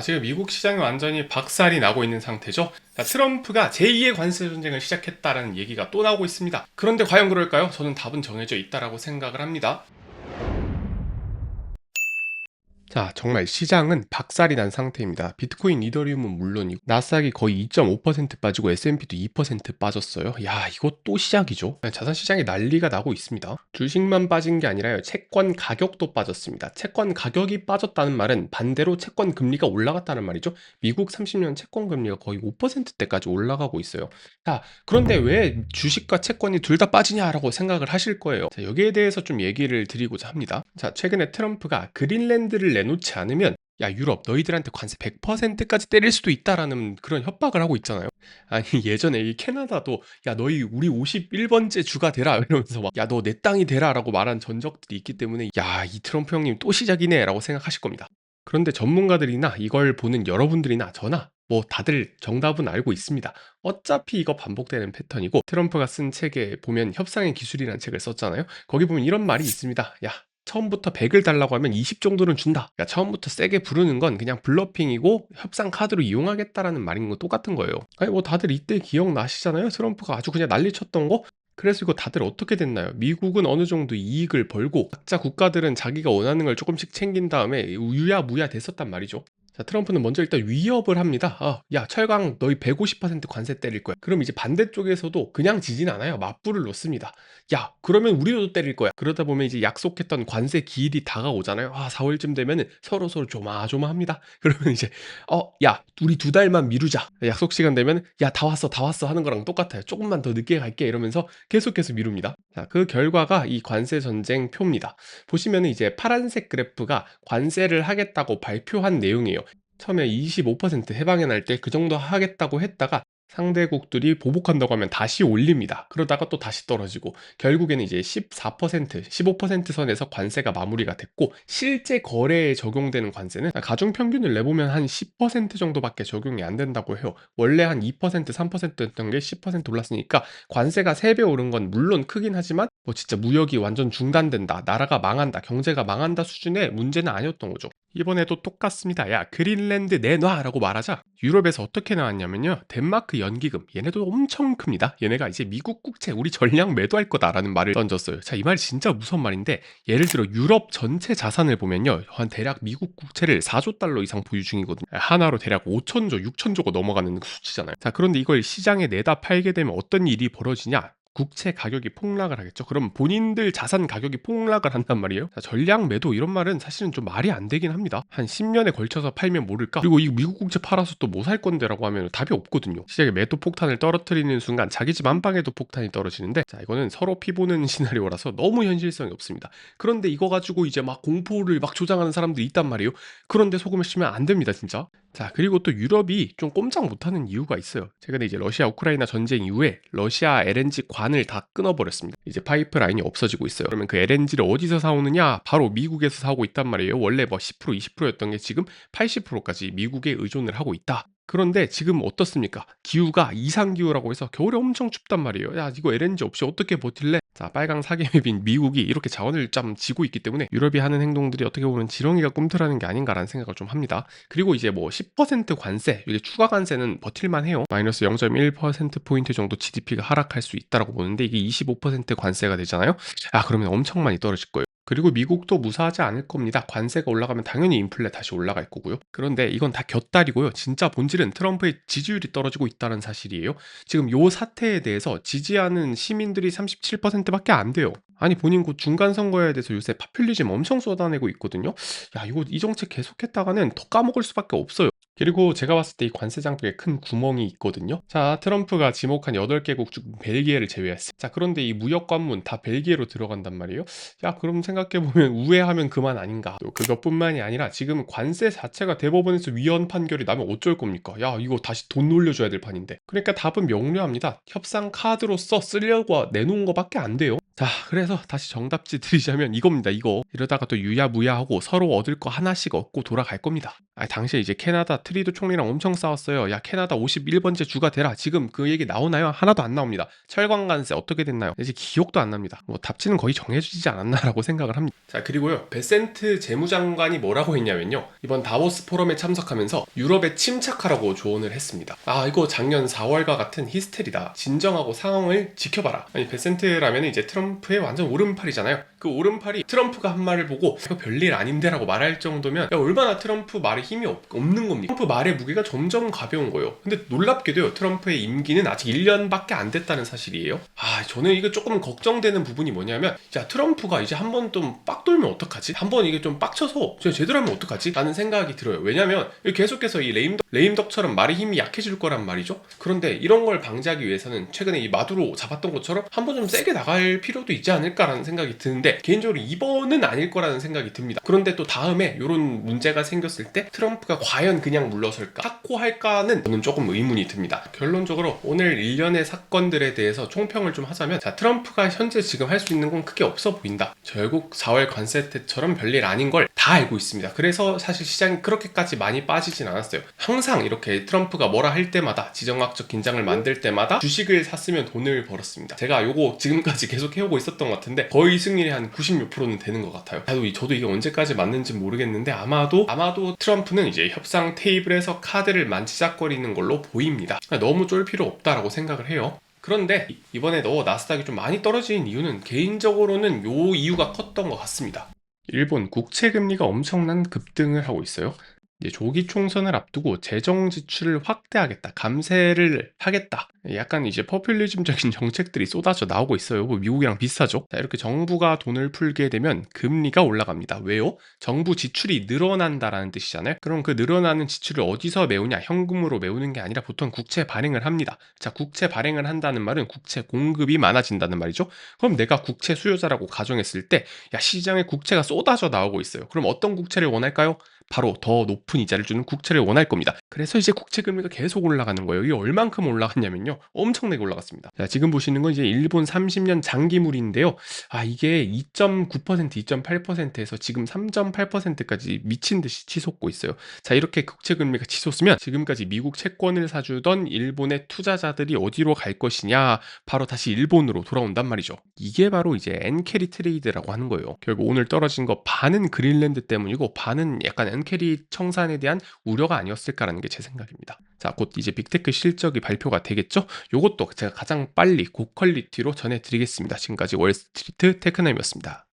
자, 지금 미국 시장이 완전히 박살이 나고 있는 상태죠. 자, 트럼프가 제2의 관세 전쟁을 시작했다라는 얘기가 또 나오고 있습니다. 그런데 과연 그럴까요? 저는 답은 정해져 있다라고 생각을 합니다. 자, 정말 시장은 박살이 난 상태입니다. 비트코인, 이더리움은 물론이고 나스닥이 거의 2.5% 빠지고 S&P도 2% 빠졌어요. 야, 이거 또 시작이죠. 자산 시장에 난리가 나고 있습니다. 주식만 빠진 게 아니라요. 채권 가격도 빠졌습니다. 채권 가격이 빠졌다는 말은 반대로 채권 금리가 올라갔다는 말이죠. 미국 30년 채권 금리가 거의 5%대까지 올라가고 있어요. 자, 그런데 왜 주식과 채권이 둘 다 빠지냐라고 생각을 하실 거예요. 자, 여기에 대해서 좀 얘기를 드리고자 합니다. 자, 최근에 트럼프가 그린랜드를 내놓지 않으면 야 유럽 너희들한테 관세 100%까지 때릴 수도 있다라는 그런 협박을 하고 있잖아요. 아니 예전에 이 캐나다도 야 너희 우리 51번째 주가 되라 이러면서 막 야 너 내 땅이 되라라고 말한 전적들이 있기 때문에 야 이 트럼프 형님 또 시작이네라고 생각하실 겁니다. 그런데 전문가들이나 이걸 보는 여러분들이나 저나 뭐 다들 정답은 알고 있습니다. 어차피 이거 반복되는 패턴이고 트럼프가 쓴 책에 보면 협상의 기술이라는 책을 썼잖아요. 거기 보면 이런 말이 있습니다. 야 처음부터 100을 달라고 하면 20 정도는 준다. 그러니까 처음부터 세게 부르는 건 그냥 블러핑이고 협상 카드로 이용하겠다라는 말인 거 똑같은 거예요. 아니 뭐 다들 이때 기억나시잖아요. 트럼프가 아주 그냥 난리 쳤던 거. 그래서 이거 다들 어떻게 됐나요? 미국은 어느 정도 이익을 벌고 각자 국가들은 자기가 원하는 걸 조금씩 챙긴 다음에 유야무야 됐었단 말이죠. 자, 트럼프는 먼저 일단 위협을 합니다. 아, 야, 철강 너희 150% 관세 때릴 거야. 그럼 이제 반대쪽에서도 그냥 지진 않아요. 맞불을 놓습니다. 야, 그러면 우리도 때릴 거야. 그러다 보면 이제 약속했던 관세 기일이 다가오잖아요. 아, 4월쯤 되면은 서로 서로 조마조마합니다. 그러면 이제 어, 야, 우리 두 달만 미루자. 약속 시간 되면 야, 다 왔어, 다 왔어 하는 거랑 똑같아요. 조금만 더 늦게 갈게 이러면서 계속해서 미룹니다. 자, 그 결과가 이 관세 전쟁 표입니다. 보시면은 이제 파란색 그래프가 관세를 하겠다고 발표한 내용이에요. 처음에 25% 해방해 날 때 그 정도 하겠다고 했다가 상대국들이 보복한다고 하면 다시 올립니다. 그러다가 또 다시 떨어지고 결국에는 이제 14%, 15% 선에서 관세가 마무리가 됐고 실제 거래에 적용되는 관세는 가중 평균을 내보면 한 10% 정도밖에 적용이 안 된다고 해요. 원래 한 2%, 3%였던 게 10% 올랐으니까 관세가 3배 오른 건 물론 크긴 하지만 뭐 진짜 무역이 완전 중단된다, 나라가 망한다, 경제가 망한다 수준의 문제는 아니었던 거죠. 이번에도 똑같습니다. 야, 그린랜드 내놔라고 말하자 유럽에서 어떻게 나왔냐면요. 덴마크 연기금 얘네도 엄청 큽니다. 얘네가 이제 미국 국채 우리 전량 매도할 거다라는 말을 던졌어요. 자, 이 말이 진짜 무서운 말인데 예를 들어 유럽 전체 자산을 보면요. 한 대략 미국 국채를 4조 달러 이상 보유 중이거든요. 하나로 대략 5천조, 6천조가 넘어가는 수치잖아요. 자, 그런데 이걸 시장에 내다 팔게 되면 어떤 일이 벌어지냐? 국채 가격이 폭락을 하겠죠. 그럼 본인들 자산 가격이 폭락을 한단 말이에요. 자, 전량 매도 이런 말은 사실은 좀 말이 안 되긴 합니다. 한 10년에 걸쳐서 팔면 모를까? 그리고 이 미국 국채 팔아서 또 뭐 살 건데라고 하면 답이 없거든요. 시장에 매도 폭탄을 떨어뜨리는 순간 자기 집 안방에도 폭탄이 떨어지는데 자 이거는 서로 피보는 시나리오라서 너무 현실성이 없습니다. 그런데 이거 가지고 이제 막 공포를 막 조장하는 사람들이 있단 말이에요. 그런데 속음을 치면 안 됩니다, 진짜. 자, 그리고 또 유럽이 좀 꼼짝 못하는 이유가 있어요. 최근에 이제 러시아 우크라이나 전쟁 이후에 러시아 LNG 관을 다 끊어버렸습니다. 이제 파이프라인이 없어지고 있어요. 그러면 그 LNG를 어디서 사오느냐? 바로 미국에서 사오고 있단 말이에요. 원래 뭐 10% 20%였던 게 지금 80%까지 미국에 의존을 하고 있다. 그런데 지금 어떻습니까? 기후가 이상기후라고 해서 겨울에 엄청 춥단 말이에요. 야, 이거 LNG 없이 어떻게 버틸래? 자, 빨강 사계맵인 미국이 이렇게 자원을 좀 지고 있기 때문에 유럽이 하는 행동들이 어떻게 보면 지렁이가 꿈틀하는 게 아닌가라는 생각을 좀 합니다. 그리고 이제 뭐 10% 관세, 이게 추가 관세는 버틸만 해요. 마이너스 0.1%포인트 정도 GDP가 하락할 수 있다라고 보는데 이게 25% 관세가 되잖아요. 아, 그러면 엄청 많이 떨어질 거예요. 그리고 미국도 무사하지 않을 겁니다. 관세가 올라가면 당연히 인플레 다시 올라갈 거고요. 그런데 이건 다 곁다리고요. 진짜 본질은 트럼프의 지지율이 떨어지고 있다는 사실이에요. 지금 요 사태에 대해서 지지하는 시민들이 37%밖에 안 돼요. 아니 본인 곧 중간 선거에 대해서 요새 파퓰리즘 엄청 쏟아내고 있거든요. 야 이거 이 정책 계속했다가는 더 까먹을 수밖에 없어요. 그리고 제가 봤을 때 이 관세 장벽에 큰 구멍이 있거든요. 자, 트럼프가 지목한 8개국 중 벨기에를 제외했어요. 자, 그런데 이 무역 관문 다 벨기에로 들어간단 말이에요. 야, 그럼 생각해보면 우회하면 그만 아닌가. 또 그것뿐만이 아니라 지금 관세 자체가 대법원에서 위헌 판결이 나면 어쩔 겁니까? 야, 이거 다시 돈 올려줘야 될 판인데. 그러니까 답은 명료합니다. 협상 카드로서 쓰려고 내놓은 거밖에 안 돼요. 자, 그래서 다시 정답지 드리자면 이겁니다. 이거. 이러다가 또 유야무야하고 서로 얻을 거 하나씩 얻고 돌아갈 겁니다. 아, 당시에 이제 캐나다 트리도 총리랑 엄청 싸웠어요. 야, 캐나다 51번째 주가 되라. 지금 그 얘기 나오나요? 하나도 안 나옵니다. 철광관세 어떻게 됐나요? 이제 기억도 안 납니다. 뭐 답지는 거의 정해지지 않았나라고 생각을 합니다. 자, 그리고요. 베센트 재무장관이 뭐라고 했냐면요. 이번 다보스 포럼에 참석하면서 유럽에 침착하라고 조언을 했습니다. 아, 이거 작년 4월과 같은 히스테리다. 진정하고 상황을 지켜봐라. 아니, 베센트라면 이제 트럼프 의 완전 오른팔이잖아요. 그 오른팔이 트럼프가 한 말을 보고 이거 별일 아닌데라고 말할 정도면 야, 얼마나 트럼프 말에 힘이 없, 없는 겁니까? 트럼프 말의 무게가 점점 가벼운 거예요. 근데 놀랍게도요. 트럼프의 임기는 아직 1년밖에 안 됐다는 사실이에요. 아, 저는 이거 조금 걱정되는 부분이 뭐냐면 야, 트럼프가 이제 한 번 좀 빡 돌면 어떡하지? 한 번 이게 좀 빡쳐서 저 제대로 하면 어떡하지? 라는 생각이 들어요. 왜냐면 계속해서 이 레임덕, 레임덕처럼 말의 힘이 약해질 거란 말이죠. 그런데 이런 걸 방지하기 위해서는 최근에 이 마두로 잡았던 것처럼 한 번 좀 세게 나갈 필요도 있지 않을까라는 생각이 드는데 개인적으로 이번은 아닐 거라는 생각이 듭니다. 그런데 또 다음에 이런 문제가 생겼을 때 트럼프가 과연 그냥 물러설까? 확고할까는 저는 조금 의문이 듭니다. 결론적으로 오늘 일련의 사건들에 대해서 총평을 좀 하자면 자 트럼프가 현재 지금 할 수 있는 건 크게 없어 보인다. 결국 4월 관세 때처럼 별일 아닌 걸 다 알고 있습니다. 그래서 사실 시장이 그렇게까지 많이 빠지진 않았어요. 항상 이렇게 트럼프가 뭐라 할 때마다 지정학적 긴장을 만들 때마다 주식을 샀으면 돈을 벌었습니다. 제가 요거 지금까지 계속 해오고 있었던 것 같은데 거의 승률이 한 96%는 되는 것 같아요. 저도, 이게 언제까지 맞는지 모르겠는데 아마도 아마도 트럼프는 이제 협상 테이블에서 카드를 만지작거리는 걸로 보입니다. 너무 쫄 필요 없다라고 생각을 해요. 그런데 이- 이번에 너 나스닥이 좀 많이 떨어진 이유는 개인적으로는 요 이유가 컸던 것 같습니다. 일본 국채 금리가 엄청난 급등을 하고 있어요. 조기 총선을 앞두고 재정 지출을 확대하겠다, 감세를 하겠다. 약간 이제 퍼퓰리즘적인 정책들이 쏟아져 나오고 있어요. 뭐 미국이랑 비슷하죠. 자, 이렇게 정부가 돈을 풀게 되면 금리가 올라갑니다. 왜요? 정부 지출이 늘어난다라는 뜻이잖아요. 그럼 그 늘어나는 지출을 어디서 메우냐? 현금으로 메우는 게 아니라 보통 국채 발행을 합니다. 자, 국채 발행을 한다는 말은 국채 공급이 많아진다는 말이죠. 그럼 내가 국채 수요자라고 가정했을 때, 야, 시장에 국채가 쏟아져 나오고 있어요. 그럼 어떤 국채를 원할까요? 바로 더 높은 이자를 주는 국채를 원할 겁니다. 그래서 이제 국채 금리가 계속 올라가는 거예요. 이게 얼만큼 올라갔냐면요. 엄청나게 올라갔습니다. 자, 지금 보시는 건 이제 일본 30년 장기물인데요. 아, 이게 2.9%, 2.8%에서 지금 3.8%까지 미친 듯이 치솟고 있어요. 자, 이렇게 국채 금리가 치솟으면 지금까지 미국 채권을 사주던 일본의 투자자들이 어디로 갈 것이냐? 바로 다시 일본으로 돌아온단 말이죠. 이게 바로 이제 엔캐리 트레이드라고 하는 거예요. 결국 오늘 떨어진 거 반은 그린랜드 때문이고 반은 약간 엔캐리 청산에 대한 우려가 아니었을까라는 게 제 생각입니다. 자, 곧 이제 빅테크 실적이 발표가 되겠죠? 요것도 제가 가장 빨리 고퀄리티로 전해드리겠습니다. 지금까지 월스트리트 테크나임이었습니다.